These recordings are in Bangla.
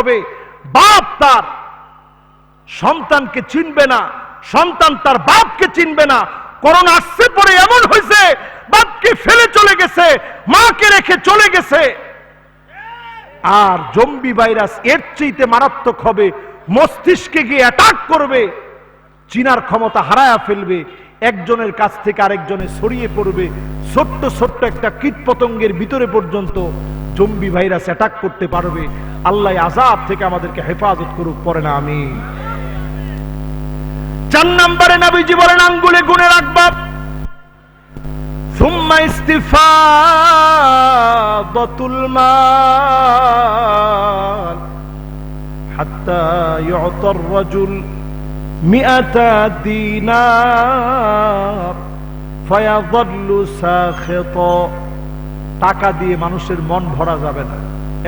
হবে। বাপ তার সন্তানকে চিনবে না, সন্তান তার বাপকে চিনবে না। করোনা আসছে পরে এমন হয়েছে, বাপকে ফেলে চলে গেছে, মাকে রেখে চলে গেছে। আর জম্বি ভাইরাস এর চেয়েতে মারাত্মক হবে, মস্তিষ্কে গিয়ে অ্যাটাক করবে, চিনার ক্ষমতা হারায়া ফেলবে, একজনের কাছ থেকে আরেকজনে ছড়িয়ে পড়বে, ছোট্ট ছোট্ট একটা কীট পতঙ্গের ভিতরে পর্যন্ত জম্বি ভাইরাস অ্যাটাক করতে পারবে আল্লাহ আজাব থেকে আমাদেরকে হেফাজত করুক পরে না আমি চার নম্বরে নাবিজি বলেন আঙ্গুলে গুনে রাখবা ثم استفاضة المال حتى يعطى الرجل مئة دينار فيظل ساخطا টাকা দিয়ে মানুষের মন ভরা যাবে না।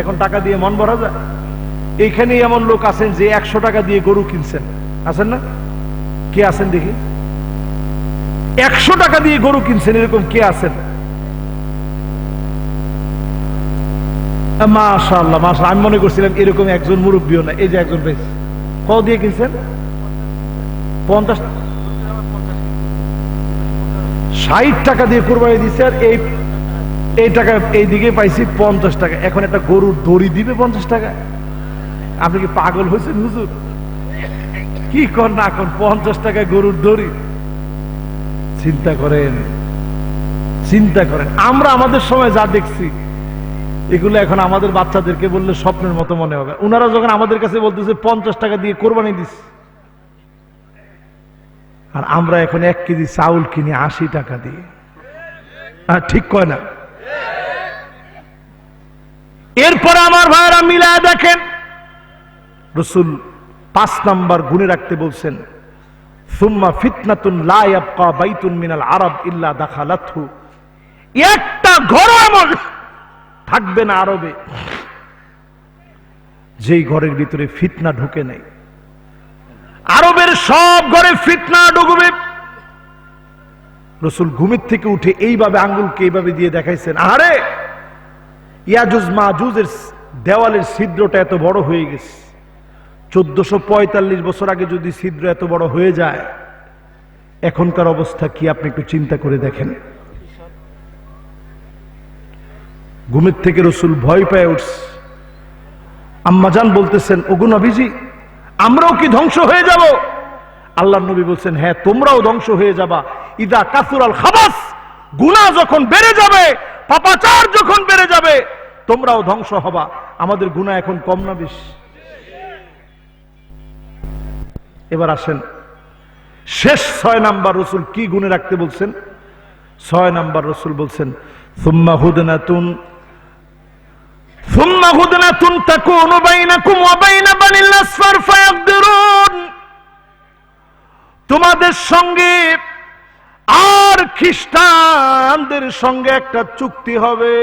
এখন টাকা দিয়ে মন ভরা যায়? এখানে এমন লোক আছেন যে একশো টাকা দিয়ে গরু কিনছেন। আছেন না? কে আছেন দেখি? একশো টাকা দিয়ে গরু কিনছেন, এরকম কে আছেন? মাশাল্লাহ মাশা আমি মনে করছিলাম এরকম একজন মুরব্বীও না এই যে একজন পেয়েছে কত দিয়ে কিনছেন? পঞ্চাশ? ষাট টাকা দিয়ে কোরবানি দিচ্ছে আর এই এই টাকা এই দিকে পাইছি পঞ্চাশ টাকা। এখন একটা গরুর দড়ি দিবে পঞ্চাশ টাকা। আপনি কি পাগল হয়েছেন হুজুর? কি কর না এখন পঞ্চাশ টাকা গরুর দড়ি। চিন্তা করেন চিন্তা করেন। আমরা আমাদের সময় যা দেখছি, এগুলো এখন আমাদের বাচ্চাদেরকে বললে স্বপ্নের মতো মনে হবে। ওনারা যখন আমাদের কাছে বলতেছে, পঞ্চাশ টাকা দিয়ে কোরবানি দিস। আর আমরা এখন এক কেজি চাউল কিনি আশি টাকা দিয়ে। ঠিক কয় না? এরপরে আমার ভাইয়েরা মিলায় দেখেন। রসুল পাঁচ নাম্বার গুনে রাখতে বলছেন, সুম্মা ফিতনাতুন বাইতুন মিনাল আরব ইল্লা দাখালাতহু। একটা ঘর এমন থাকবে না আরবে। যেই ঘরের ভিতরে ফিতনা ঢুকে নেই, আরবের সব ঘরে ফিতনা ঢুকবে রসুল ঘুমের থেকে উঠে এইভাবে আঙ্গুলকে এইভাবে দিয়ে দেখাইছেন আরে ইয়াজুজ মাজুজের দেওয়ালের ছিদ্রটা এত বড় হয়ে গেছে। চোদ্দশো পঁয়তাল্লিশ বছর আগে যদি ছিদ্র এত বড় হয়ে যায়, এখনকার অবস্থা কি আপনি একটু চিন্তা করে দেখেন? ঘুমের থেকে রসুল ভয় পেয়ে উঠছে। আম্মাজান বলতেছেন, ওগু নবীজি, আমরাও কি ধ্বংস হয়ে যাব? আল্লাহ নবী বলছেন হ্যাঁ তোমরাও ধ্বংস হয়ে যাবা। ইদা কাসুরাল খাবাস, গুনাহ যখন বেড়ে যাবে পাপাচার যখন বেড়ে যাবে, তোমরাও ধ্বংস হবা। আমাদের গুণা এখন কম না বেশ। এবার আসেন, শেষ ছয় নাম্বার রসুল কি গুণে রাখতে বলছেন? ছয় নাম্বার রসুল বলছেন তোমাদের সঙ্গে খ্রিস্টানদের সঙ্গে একটা চুক্তি হবে।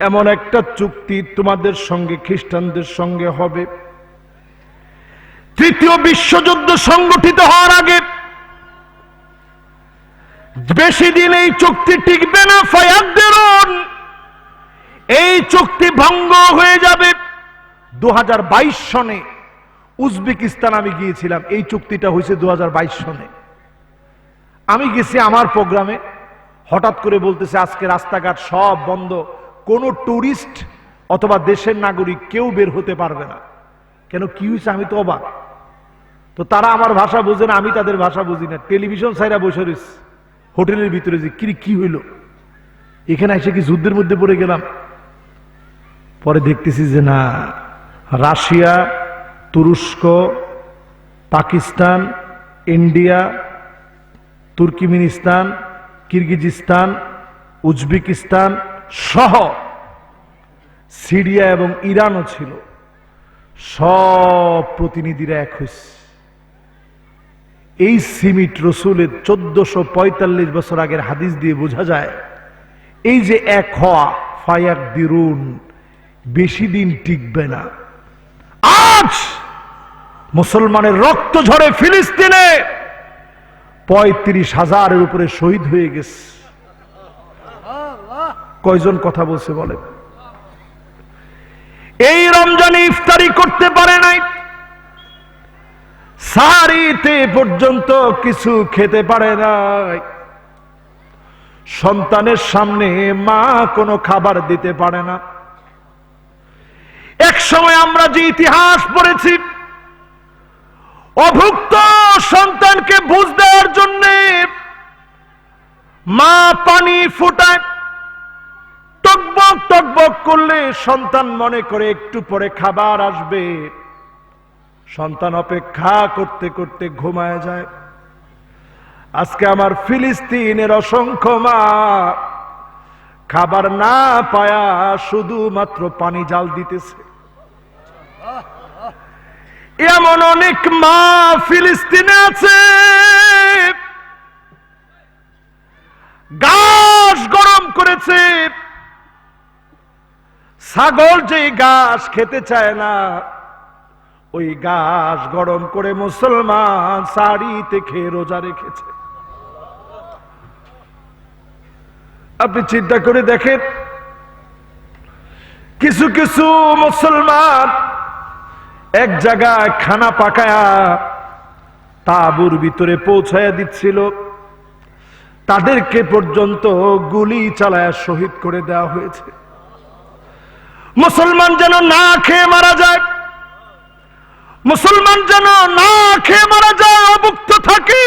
এমন একটা চুক্তি তোমাদের সঙ্গে, খ্রিস্টানদের সঙ্গে হবে। তৃতীয় বিশ্বযুদ্ধ সংগঠিত হওয়ার আগে বেশি দিন এই চুক্তি টিকবে না, ফয়াদ্দেরন। এই চুক্তি ভঙ্গ হয়ে যাবে। দু হাজার বাইশ সনে উজবেকিস্তান আমি গিয়েছিলাম। এই চুক্তিটা হয়েছে দু হাজার বাইশ সনে। আমি গেছি আমার প্রোগ্রামে, হঠাৎ করে বলতেছে, আজকে রাস্তাঘাট সব বন্ধ, কোন টুরিস্ট অথবা দেশের নাগরিক কেউ বের হতে পারবে না। কেন, কি হয়েছে? আমি তো অবাক। তো তারা আমার ভাষা বোঝে না, আমি তাদের ভাষা বুঝি না। টেলিভিশন সাইরা বসে রয়েছে, হোটেলের ভিতরে যে কি কি হইল? এখানে এসে কি যুদ্ধের মধ্যে পড়ে গেলাম? পরে দেখতেছি যে না, রাশিয়া, তুরস্ক, Pakistan, India Turkmenistan, Kyrgyzstan, Uzbekistan সহ সিরিয়া এবং ইরানও ছিল। সব প্রতিনিধিরা এক হয়েছে এই সিমিট রসুলের চোদ্দশো পঁয়তাল্লিশ বছর আগের হাদিস দিয়ে বোঝা যায়, এই যে এক হওয়া ফায়াক দিরুন, বেশি দিন টিকবে না। আজ মুসলমানের রক্ত ঝরে ফিলিস্তিনে! পঁয়ত্রিশ হাজারের উপরে শহীদ হয়ে গেছে। কয়জন কথা বলছে বলে এই রমজানে ইফতারি করতে পারে নাই। সারিতে পর্যন্ত কিছু খেতে পারে নাই। সন্তানের সামনে মা কোনো খাবার দিতে পারে না। এক সময় আমরা যে ইতিহাস পড়েছি, অভুক্ত সন্তানকে বুঝ দেওয়ার জন্য মা পানি ফুটায়, টকবক টকবক করলে সন্তান মনে করে একটু পরে খাবার আসবে। সন্তান অপেক্ষা করতে করতে ঘুমায় যায়। আজকে আমার ফিলিস্তিনের অসংখ্য মা খাবার না পায়া শুধুমাত্র পানি জাল দিতেছে। এমন অনেক মা ফিলিস্তিনে আছে। ঘাস গরম করেছে। ছাগল যে ঘাস খেতে চায় না, ওই ঘাস গরম করে মুসলমান শাড়িতে খেয়ে রোজা রেখেছে। আপনি চিন্তা করে দেখেন, কিছু কিছু মুসলমান এক জায়গায় খানা পাকায়া তাবুর ভিতরে পৌঁছায়া দিচ্ছিল। তাদেরকে পর্যন্ত গুলি চালায়া শহীদ করে দেওয়া হয়েছে। মুসলমান যেন না খেয়ে মারা যায়, মুসলমান যেন না খেয়ে মারা যায়, অভুক্ত থাকে।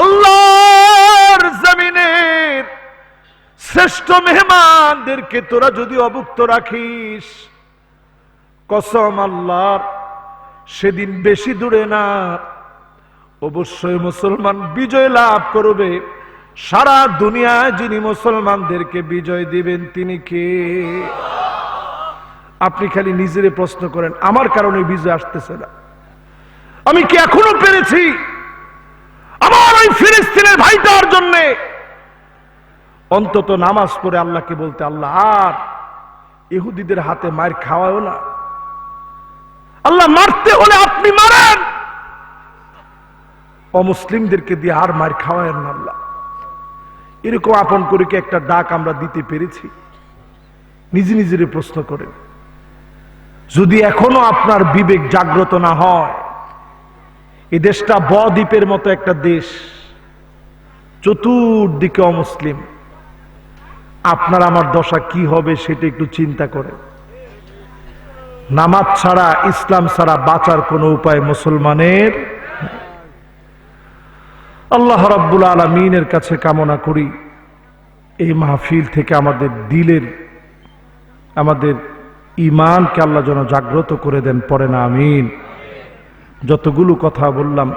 আল্লাহর জমিনের শ্রেষ্ঠ মেহমানদেরকে তোরা যদি অভুক্ত রাখিস কসম আল্লাহর, সেদিন বেশি দূরে না। অবশ্যই মুসলমান বিজয় লাভ করবে। সারা দুনিয়ায় যিনি মুসলমানদেরকে বিজয় দিবেন, তিনি কে? আপনি খালি নিজেরে প্রশ্ন করেন, আমার কারণে বিজয় আসতেছে না। আমি কি এখনও পেরেছি? আমার ওই ফিলিস্তিনের ভাইটার জন্য। অন্তত নামাজ পড়ে আল্লাহকে বলতে, আল্লাহ, আর ইহুদিদের হাতে মায়ের খাওয়াও না। আল্লাহ মারতে হলে আপনি মারেন। অমুসলিমদেরকে দিয়ে আর মার খাওয়ায়েন না আল্লাহ। এরকম আপন করে কি একটা ডাক আমরা দিতে পেরেছি? নিজে নিজের প্রশ্ন করেন। যদি এখনও আপনার বিবেক জাগ্রত না হয় এই দেশটা বদ্বীপের মতো একটা দেশ, চতুর্দিকে অমুসলিম, আপনার আমার দশা কি হবে সেটা একটু চিন্তা করেন। নামাজ ছাড়া, ইসলাম ছাড়া বাঁচার কোনো উপায় মুসলমানের আল্লাহ রাব্বুল আলমিনের কাছে কামনা করি, এই মাহফিল থেকে আমাদের দিলের, আমাদের ইমানকে আল্লাহ যেন জাগ্রত করে দেন পরে না, আমিন। যতগুলো কথা বললাম